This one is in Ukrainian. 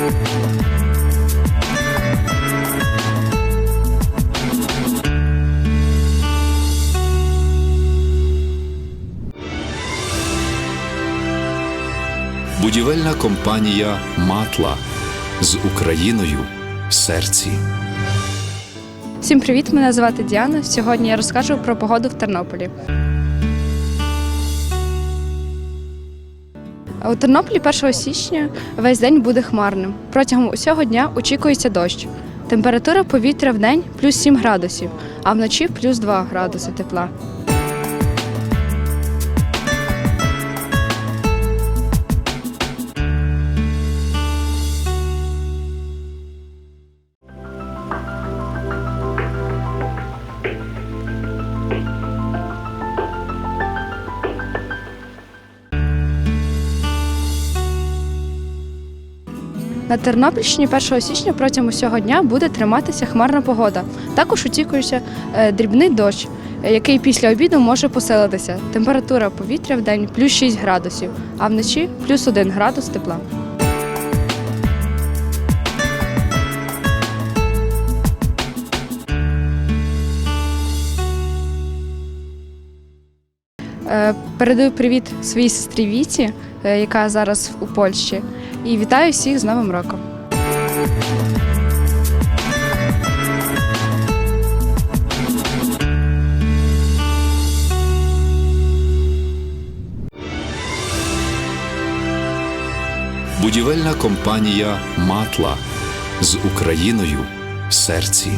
Будівельна компанія Матла з Україною в серці. Всім привіт! Мене звати Діана. Сьогодні я розкажу про погоду в Тернополі. У Тернополі 1 січня весь день буде хмарним. Протягом усього дня очікується дощ. Температура повітря в день плюс 7 градусів, а вночі плюс 2 градуси тепла. На Тернопільщині 1 січня протягом усього дня буде триматися хмарна погода. Також очікується е, дрібний дощ, е, який після обіду може посилитися. Температура повітря в день плюс 6 градусів, а вночі плюс 1 градус тепла. Е, Передаю привіт своїй сестрі Віті, яка зараз у Польщі, і вітаю всіх з Новим роком. Будівельна компанія Матла з Україною в серці.